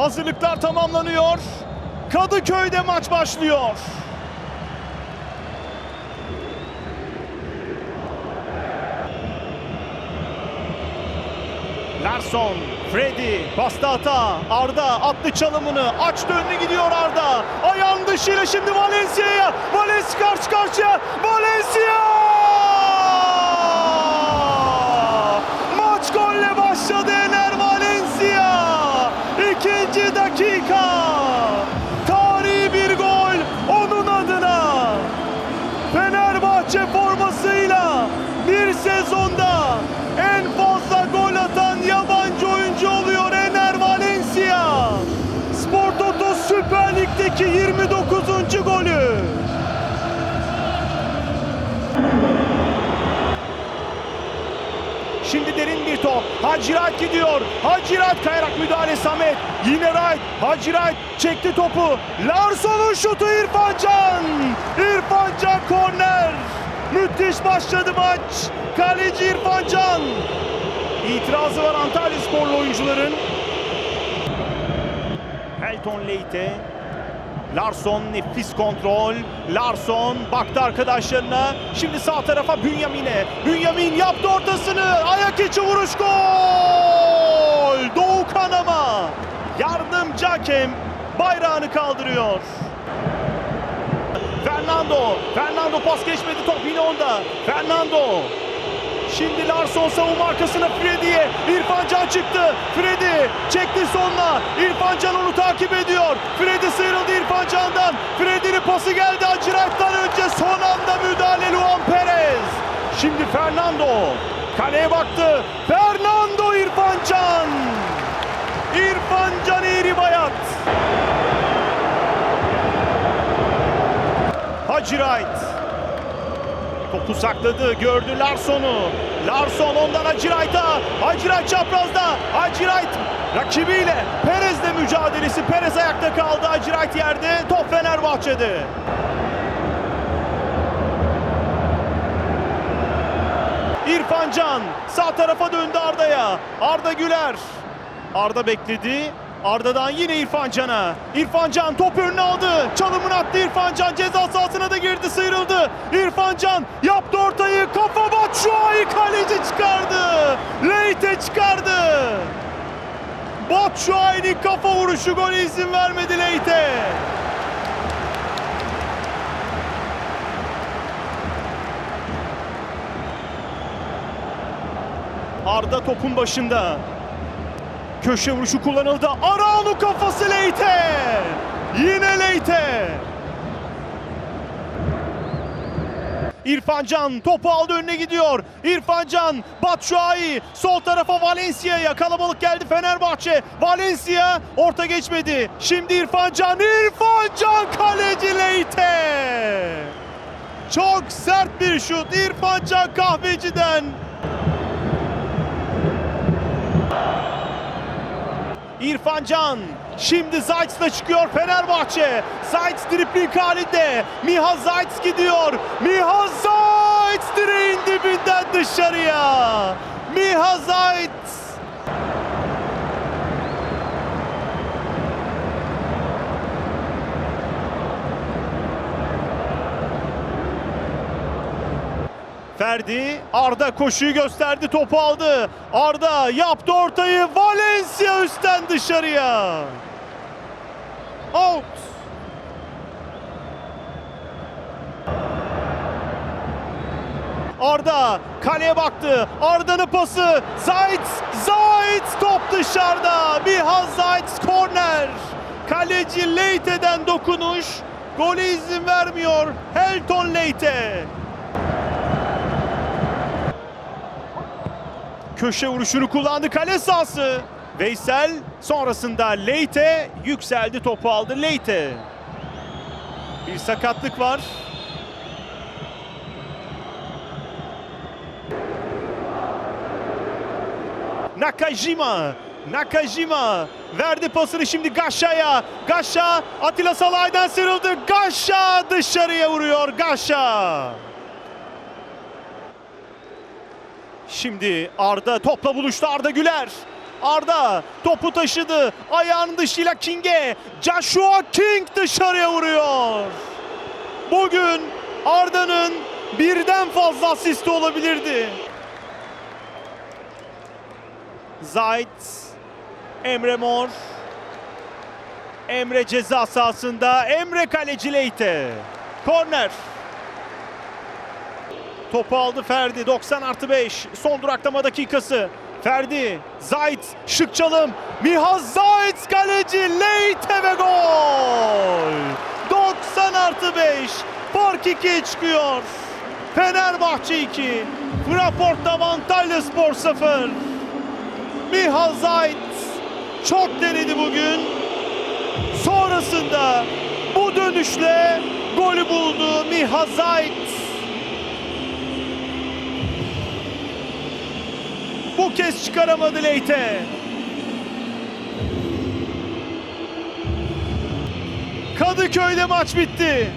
Hazırlıklar tamamlanıyor. Kadıköy'de maç başlıyor. Larson, Freddy, pasta hata, Arda attı çalımını, açtı önüne gidiyor Arda. Ayağın dışıyla şimdi Valencia'ya, Valencia karşı karşıya, Valencia! Fenerbahçe formasıyla bir sezonda Hacirat gidiyor. Hacirat kayarak müdahale Samet. Yine Wright. Hacirat çekti topu. Larsson'un şutu İrfan Can. İrfan Can korner. Müthiş başladı maç. Kaleci İrfan Can. İtirazı var Antalya sporlu oyuncuların. Elton Leite. Larsson nefis kontrol. Larsson baktı arkadaşlarına. Şimdi sağ tarafa Bünyamin'e. Bünyamin yaptı ortasını. Ayak içi vuruş gol. Doğukan ama. Yardımcı hakem bayrağını kaldırıyor. Fernando. Fernando pas geçmedi. Top yine onda. Fernando. Şimdi Larsson savunma arkasına Freddy'ye. İrfan Can çıktı. Freddy çekti sonuna. İrfan Can onu takip ediyor. Freddy sıyrıldı İrfan Can'dan. Freddy'nin pası geldi Acırayt'tan önce. Son anda müdahale Luan Perez. Şimdi Fernando. Kaleye baktı. Fernando İrfan Can. İrfan Can eğri bayat. Hacirayt. Topu sakladı. Gördü Larsson'u. Larsson ondan Hacirayt'a. Hacirayt çaprazda. Hacirayt rakibiyle Perez'le mücadelesi. Perez ayakta kaldı. Hacirayt yerde. Top Fenerbahçe'de. İrfan Can sağ tarafa döndü Arda'ya. Arda Güler. Arda bekledi. Arda'dan yine İrfan Can'a. İrfan Can top önüne aldı. Çalımını attı İrfan Can. Ceza sahasına da girdi sıyrıldı. İrfan Can yaptı ortayı. Kafa Batshuayi kaleci çıkardı. Leite çıkardı. Batshuayi'nin kafa vuruşu gole izin vermedi Leite. Arda topun başında. Köşe vuruşu kullanıldı. Arao'nun kafası Leite. Yine Leite. İrfan Can topu aldı önüne gidiyor. İrfan Can, Batshuayi sol tarafa Valencia'ya kalabalık geldi Fenerbahçe. Valencia orta geçmedi. Şimdi İrfan Can, İrfan Can kaleci Leite. Çok sert bir şut İrfan Can kahveciden. İrfan Can şimdi Zayt'la çıkıyor Fenerbahçe. Zayt dripling halinde. Miha Zayt gidiyor. Miha Zayt direğin dibinden dışarıya. Miha Zayt. Ferdi Arda koşuyu gösterdi topu aldı. Arda yaptı ortayı Valencia üstten dışarıya. Out. Arda kaleye baktı. Arda'nın pası. Zayt, Zayt top dışarıda. Miha Zayt korner. Kaleci Leite'den dokunuş. Gole izin vermiyor. Helton Leite. Köşe vuruşunu kullandı kale sahası. Veysel sonrasında Leite yükseldi topu aldı Leite. Bir sakatlık var. Nakajima. Nakajima verdi pasını şimdi Gaşa'ya. Gaşa Atilla Salay'dan sıyrıldı. Gaşa dışarıya vuruyor Gaşa. Şimdi Arda topla buluştu Arda Güler. Arda topu taşıdı. Ayağının dışıyla King'e. Joshua King dışarıya vuruyor. Bugün Arda'nın birden fazla asisti olabilirdi. Zayt, Emre Mor, Emre ceza sahasında, Emre kaleci Leyte. Korner. Topu aldı Ferdi 90 artı 5 son duraklama dakikası. Ferdi, Zayt, şık çalım. Mihaz Zayt kaleci Leyte ve gol. 90 artı 5 fark 2'ye çıkıyor. Fenerbahçe 2, Fraport Antalya Spor 0. Mihaz Zayt çok denedi bugün. Sonrasında bu dönüşle golü buldu Mihaz Zayt. Bu kez çıkaramadı Leyte. Kadıköy'de maç bitti.